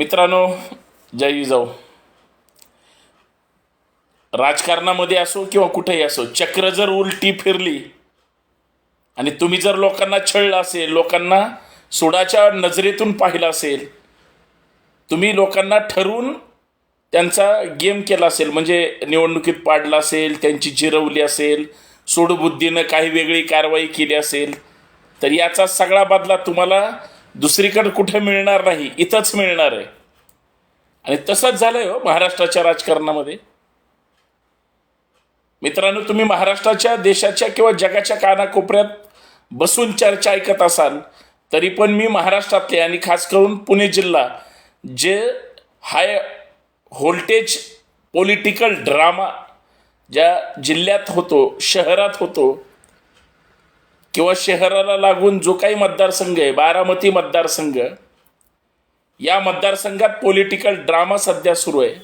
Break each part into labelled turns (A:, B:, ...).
A: मित्रांनो जय जाऊ राजकारणामध्ये असो किंवा कुठेही असो चक्र जर उलटी फिरली आणि तुम्ही जर लोकांना छळलं असेल लोकांना सोडाच्या नजरेतून पाहिलं असेल तुम्ही लोकांना ठरवून त्यांचा गेम केला असेल म्हणजे निवडणुकीत पाडला असेल त्यांची जिरवली असेल सोडबुद्धीनं काही वेगळी कारवाई केली असेल तर याचा सगळा बदला तुम्हाला दुसरीकडे कुठे मिळणार नाही इथंच मिळणार आहे. आणि तसंच झालंय हो महाराष्ट्राच्या राजकारणामध्ये. मित्रांनो तुम्ही महाराष्ट्राच्या देशाच्या किंवा जगाच्या कानाकोपऱ्यात बसून चर्चा ऐकत असाल तरी पण मी महाराष्ट्रातले आणि खास करून पुणे जिल्हा जे हाय व्होल्टेज पॉलिटिकल ड्रामा ज्या जिल्ह्यात होतो शहरात होतो किंवा शहराला लागून जो काही मतदारसंघ आहे बारामती मतदारसंघ या मतदारसंघात पॉलिटिकल ड्रामा सध्या सुरू आहे.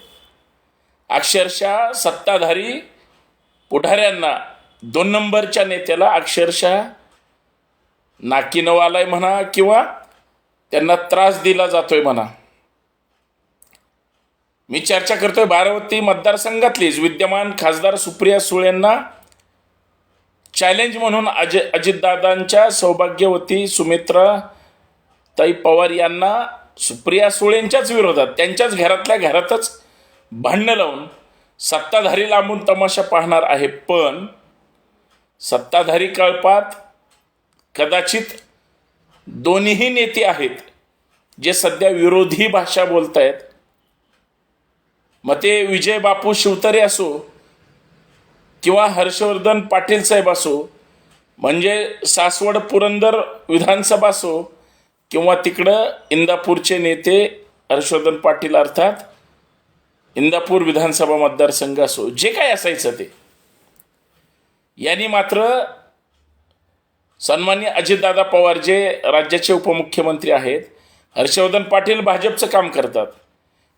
A: अक्षरशः सत्ताधारी पुढाऱ्यांना दोन नंबरच्या नेत्याला अक्षरशः नाकीनवालाय म्हणा किंवा त्यांना त्रास दिला जातोय म्हणा. मी चर्चा करतोय बारामती मतदारसंघातलीच विद्यमान खासदार सुप्रिया सुळेंना चॅलेंज म्हणून अज अजितदादांच्या सौभाग्यवती सुमित्रा ताई पवार यांना सुप्रिया सुळेंच्याच विरोधात त्यांच्याच घरातल्या घरातच भांडणं लावून सत्ताधारी लांबून तमाशा पाहणार आहे. पण सत्ताधारी कळपात कदाचित दोन्हीही नेते आहेत जे सध्या विरोधी भाषा बोलत आहेत मग ते विजय बापू शिवतरे असो किंवा हर्षवर्धन पाटील साहेब असो म्हणजे सासवड पुरंदर विधानसभा असो किंवा तिकडं इंदापूरचे नेते हर्षवर्धन पाटील अर्थात इंदापूर विधानसभा मतदारसंघ असो जे काय असायचं ते. यांनी मात्र सन्मान्य अजितदादा पवार जे राज्याचे उपमुख्यमंत्री आहेत हर्षवर्धन पाटील भाजपचं काम करतात.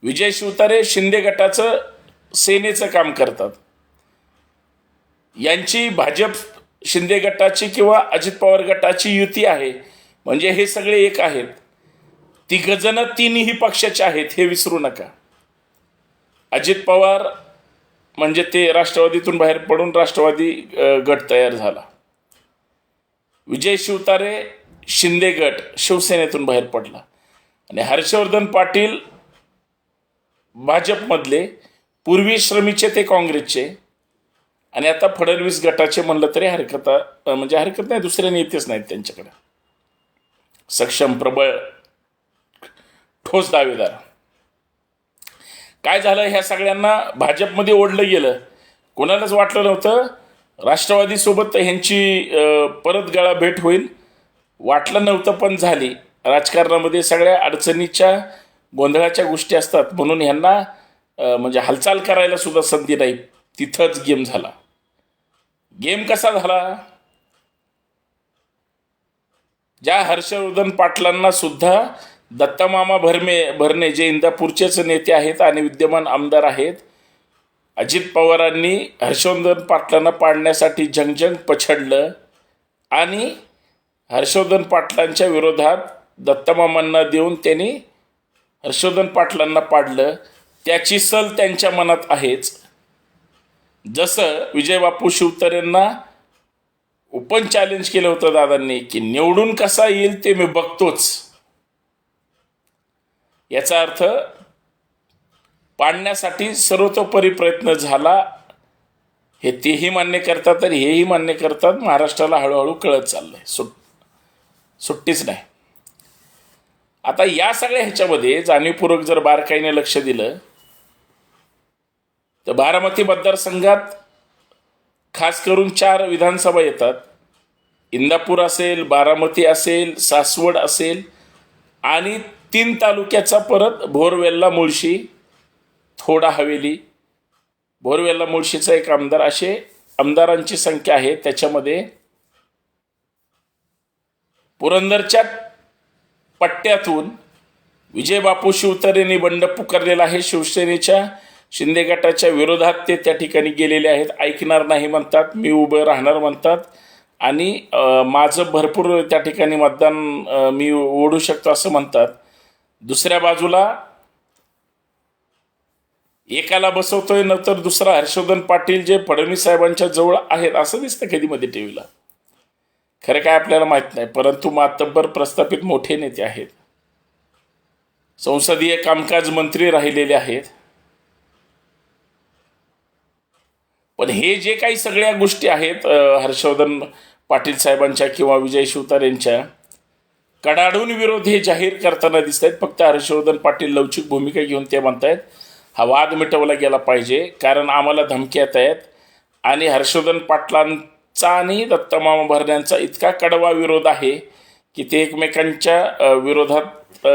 A: विजय शिवतारे शिंदे गटाचं सेनेचं काम करतात. यांची भाजप शिंदे गटाची किंवा अजित पवार गटाची युती आहे. म्हणजे हे सगळे एक आहेत. ती गजनं तीनही पक्षाचे आहेत हे विसरू नका. अजित पवार म्हणजे ते राष्ट्रवादीतून बाहेर पडून राष्ट्रवादी गट तयार झाला. विजय शिवतारे शिंदे गट शिवसेनेतून बाहेर पडला. आणि हर्षवर्धन पाटील भाजपमधले पूर्वी श्रमीचे ते काँग्रेसचे आणि आता फडणवीस गटाचे म्हणलं तरी हरकत म्हणजे हरकत नाही दुसरे नेतेच नाहीत त्यांच्याकडे. सक्षम प्रबळ ठोस दावेदार. काय झालं? ह्या सगळ्यांना भाजपमध्ये ओढलं गेलं. कोणालाच वाटलं नव्हतं. राष्ट्रवादीसोबत ह्यांची परत गळा भेट होईल. वाटलं नव्हतं पण झाली. राजकारणामध्ये सगळ्या अडचणीच्या गोंधळाच्या गोष्टी असतात म्हणून ह्यांना म्हणजे हालचाल करायला सुद्धा संधी नाही. तिथंच गेम झाला. गेम कसा झाला? ज्या हर्षवर्धन पाटलांना सुद्धा दत्तामामा भरमे भरणे जे इंदापूरचेच नेते आहेत आणि विद्यमान आमदार आहेत अजित पवारांनी हर्षवर्धन पाटलांना पाडण्यासाठी झंगझंग पछडलं आणि हर्षवर्धन पाटलांच्या विरोधात दत्तमामांना देऊन त्यांनी हर्षवर्धन पाटलांना पाडलं. त्याची सल त्यांच्या मनात आहेच. जसं विजयबापू शिवतरेंना ओपन चॅलेंज केलं होतं दादांनी की निवडून कसा येईल ते मी बघतोच. याचा अर्थ पाडण्यासाठी सर्वतोपरी प्रयत्न झाला हे तेही मान्य करतात तर हेही मान्य करतात महाराष्ट्राला हळूहळू कळत चाललंय. सुट सुट्टीच नाही. आता या सगळ्या ह्याच्यामध्ये जाणीवपूर्वक जर बारकाईने लक्ष दिलं तर बारामती मतदारसंघात खास करून चार विधानसभा येतात. इंदापूर असेल बारामती असेल सासवड असेल आणि तीन तालुक्याचा परत भोरवेल्ला मुळशी थोडा हवेली. भोरवेल्ला मुळशीचा एक आमदार असे आमदारांची संख्या आहे. त्याच्यामध्ये पुरंदरच्या पट्ट्यातून विजय बापू शिवतरेंनी बंड पुकारलेला आहे. शिवसेनेच्या शिंदे गटाच्या विरोधात ते त्या ठिकाणी गेलेले आहेत. ऐकणार नाही म्हणतात. मी उभं राहणार म्हणतात. आणि माझं भरपूर त्या ठिकाणी मतदान मी ओढू शकतो असं म्हणतात. दुसऱ्या बाजूला एकाला बसवतोय नंतर दुसरा हर्षवर्धन पाटील जे फडणवीस साहेबांच्या जवळ आहेत असं दिसतं कधीमध्ये टी व्हीला खरं काय आपल्याला माहीत नाही. परंतु मातब्बर प्रस्थापित मोठे नेते आहेत. संसदीय कामकाज मंत्री राहिलेले आहेत. पण हे जे काही सगळ्या गोष्टी आहेत हर्षवर्धन पाटील साहेबांच्या किंवा विजय शिवतार यांच्या कडाडून विरोध हे जाहीर करताना दिसत आहेत फक्त हर्षवर्धन पाटील लवचिक भूमिका घेऊन ते म्हणतायत हा वाद मिटवला गेला पाहिजे कारण आम्हाला धमकी येत आहेत आणि हर्षवर्धन पाटलांचा आणि दत्तमामा भरण्यांचा इतका कडवा विरोध आहे की ते एकमेकांच्या विरोधात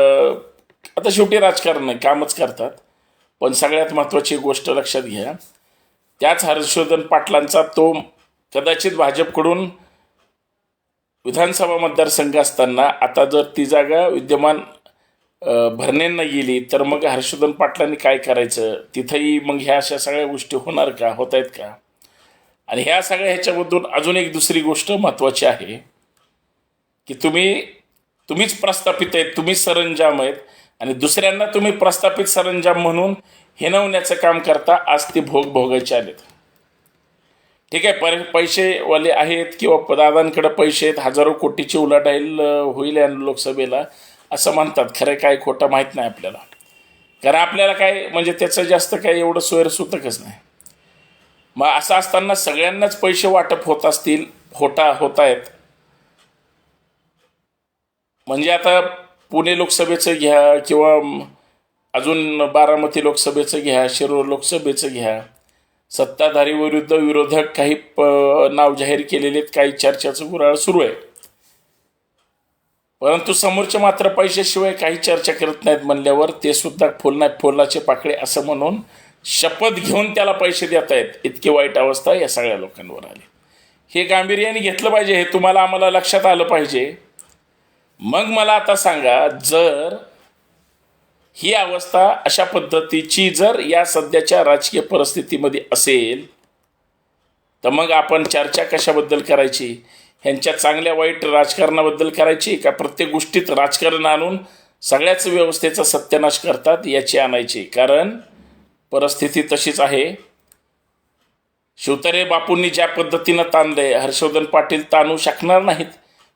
A: आता शेवटी राजकारण कामच करतात. पण सगळ्यात महत्त्वाची गोष्ट लक्षात घ्या त्याच हर्षवर्धन पाटलांचा तो कदाचित भाजपकडून विधानसभा मतदारसंघ असताना आता जर ती जागा विद्यमान अ, भरणेंना गेली तर मग हर्षवर्धन पाटलांनी काय करायचं? तिथंही मग ह्या अशा सगळ्या गोष्टी होणार का? होत आहेत का? आणि ह्या सगळ्या ह्याच्यामधून अजून एक दुसरी गोष्ट महत्त्वाची आहे की तुम्ही तुम्हीच प्रस्थापित आहेत तुम्हीच सरंजाम आहेत आणि दुसऱ्यांना तुम्ही प्रस्थापित सरंजाम म्हणून हिनवण्याचं काम करता आज ते भोग भोगायचे आलेत. ठीक आहे पर पैसेवाले आहेत किंवा दादांकडे पैसे आहेत हजारो कोटीची उलाढाल होईल या लोकसभेला असं म्हणतात. खरं काय खोटं माहीत नाही आपल्याला. कारण आपल्याला काय म्हणजे त्याचं जास्त काय एवढं सोयरसूतकच नाही. मग असं असताना सगळ्यांनाच पैसे वाटप होत असतील होता होत आहेत म्हणजे आता पुणे लोकसभेचं घ्या किंवा अजून बारामती लोकसभेचं घ्या शिरूर लोकसभेचं घ्या. सत्ताधारी विरुद्ध विरोधक काही प नाव जाहीर केलेले आहेत काही चर्चाचं गुराळ सुरू आहे. परंतु समोरचे मात्र पैशाशिवाय काही चर्चा करत नाहीत म्हणल्यावर ते सुद्धा फुल नाही फुलाचे पाकळे असं म्हणून शपथ घेऊन त्याला पैसे देत आहेत. इतकी वाईट अवस्था या सगळ्या लोकांवर आली. हे गांभीर्याने घेतलं पाहिजे हे तुम्हाला आम्हाला लक्षात आलं पाहिजे. मग मला आता सांगा जर ही अवस्था अशा पद्धतीची जर या सध्याच्या राजकीय परिस्थितीमध्ये असेल तर मग आपण चर्चा कशाबद्दल करायची? ह्यांच्या चांगल्या वाईट राजकारणाबद्दल करायची का प्रत्येक गोष्टीत राजकारण आणून सगळ्याच व्यवस्थेचा सत्यानाश करतात याची आणायची? कारण परिस्थिती तशीच आहे. शिवतरे बापूंनी ज्या पद्धतीनं ताणलंय हर्षवर्धन पाटील ताणू शकणार नाहीत.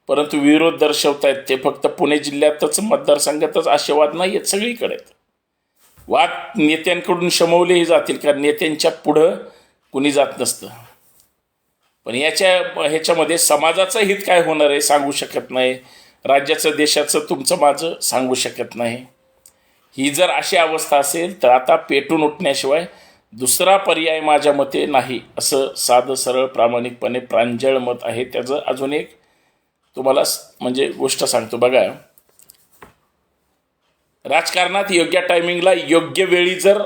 A: परंतु विरोध दर्शवतायत ते फक्त पुणे जिल्ह्यातच मतदारसंघातच असे वाद नाही आहेत सगळीकडे आहेत. वाद नेत्यांकडून शमवलेही जातील कारण नेत्यांच्या पुढं कुणी जात नसतं. पण याच्या ह्याच्यामध्ये समाजाचं हित काय होणार आहे सांगू शकत नाही. राज्याचं देशाचं तुमचं माझं सांगू शकत नाही. ही जर अशी अवस्था असेल तर आता पेटून उठण्याशिवाय दुसरा पर्याय माझ्या मते नाही असं साधं सरळ प्रामाणिकपणे प्रांजळ मत आहे त्याचं अजून एक तुम्हाला म्हणजे गोष्ट सांगतो. बघा. राजकारणात योग्य टायमिंगला योग्य वेळी जर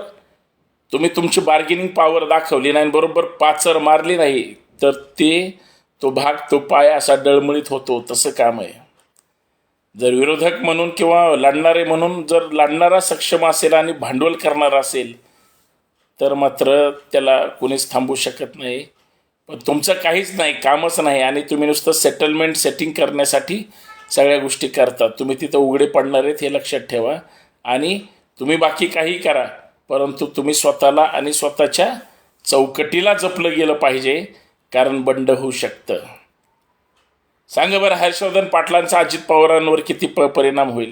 A: तुम्ही तुमची बार्गेनिंग पॉवर दाखवली नाही बरोबर पाचर मारली नाही तर ते तो भाग तो पाय असा डळमळीत होतो. तसं काम आहे. जर विरोधक म्हणून किंवा लढणारे म्हणून जर लढणारा सक्षम असेल आणि भांडवल करणारा असेल तर मात्र त्याला कोणीच थांबू शकत नाही. तुमचं काहीच नाही कामच नाही आणि तुम्ही नुसतं सेटलमेंट सेटिंग करण्यासाठी सगळ्या गोष्टी करतात तुम्ही तिथं उघडे पडणार आहेत हे लक्षात ठेवा आणि तुम्ही बाकी काही करा परंतु तुम्ही स्वतःला आणि स्वतःच्या चौकटीला जपलं गेलं पाहिजे कारण बंड होऊ शकतं. सांगा बरं हर्षवर्धन पाटलांचा अजित पवारांवर किती प परिणाम होईल?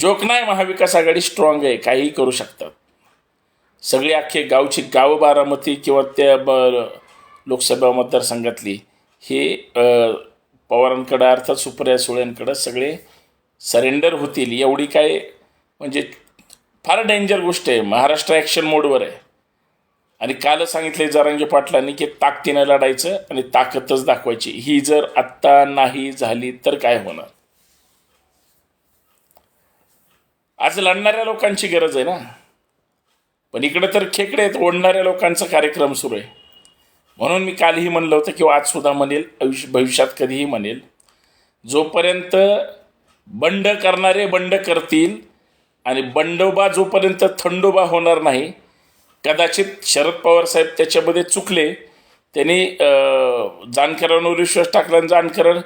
A: जोक नाही महाविकास आघाडी स्ट्रॉंग आहे काहीही करू शकतात. सगळी अख्खे गावची गाव बारामती किंवा त्या ब लोकसभा मतदारसंघातली. हे पवारांकडं अर्थात सुप्रिया सुळ्यांकडं सगळे सरेंडर होतील एवढी काय म्हणजे फार डेंजर गोष्ट आहे. महाराष्ट्र ॲक्शन मोडवर आहे. आणि काल सांगितले जरांगे पाटलांनी की ताकदीनं लढायचं आणि ताकदच दाखवायची. ही जर आत्ता नाही झाली तर काय होणार? आज लढणाऱ्या लोकांची गरज आहे ना? पण इकडे तर खेकडे आहेत ओढणाऱ्या लोकांचा कार्यक्रम सुरू आहे. म्हणून मी कालही म्हणलं होतं किंवा आजसुद्धा म्हणेल आयुष्य भविष्यात कधीही म्हणेल जोपर्यंत बंड करणारे बंड करतील आणि बंडोबा जोपर्यंत थंडोबा होणार नाही कदाचित शरद पवार साहेब त्याच्यामध्ये चुकले त्यांनी जानकरांवर विश्वास टाकला आणि जानकरण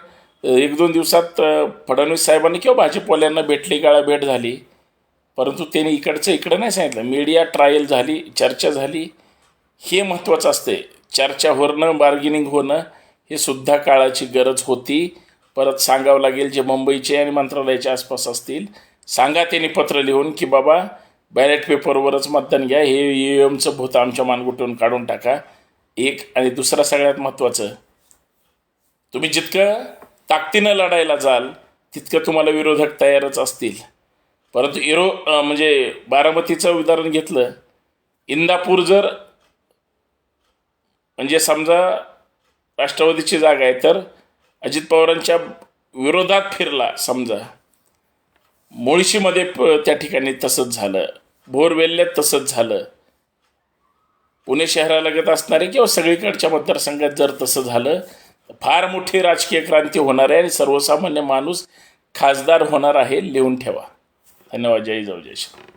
A: एक दोन दिवसात फडणवीस साहेबांनी किंवा भाजपवाल्यांना भेटली गाळा भेट झाली. परंतु त्यांनी इकडचं इकडं नाही सांगितलं. मीडिया ट्रायल झाली चर्चा झाली. हे महत्त्वाचं असते चर्चा होणं बार्गेनिंग होणं हे सुद्धा काळाची गरज होती. परत सांगावं लागेल जे मुंबईचे आणि मंत्रालयाच्या आसपास असतील. सांगा त्यांनी पत्र लिहून की बाबा बॅलेट पेपरवरच मतदान घ्या. हे ई एमचं भूत आमच्या मानगुटीवरून काढून टाका. एक आणि दुसरा सगळ्यात महत्त्वाचं तुम्ही जितकं ताकदीनं लढायला जाल तितकं तुम्हाला विरोधक तयारच असतील. परंतु इरो म्हणजे बारामतीचं उदाहरण घेतलं. इंदापूर जर म्हणजे समजा राष्ट्रवादीची जागा आहे तर अजित पवारांच्या विरोधात फिरला समजा. मुळशीमध्ये त्या ठिकाणी तसंच झालं. भोरवेल्ल्यात तसंच झालं. पुणे शहरालगत असणारे किंवा सगळीकडच्या मतदारसंघात जर तसं झालं तर फार मोठी राजकीय क्रांती होणार आहे आणि सर्वसामान्य माणूस खासदार होणार आहे लिहून ठेवा. धन्यवाद. जय जाऊ जय श्री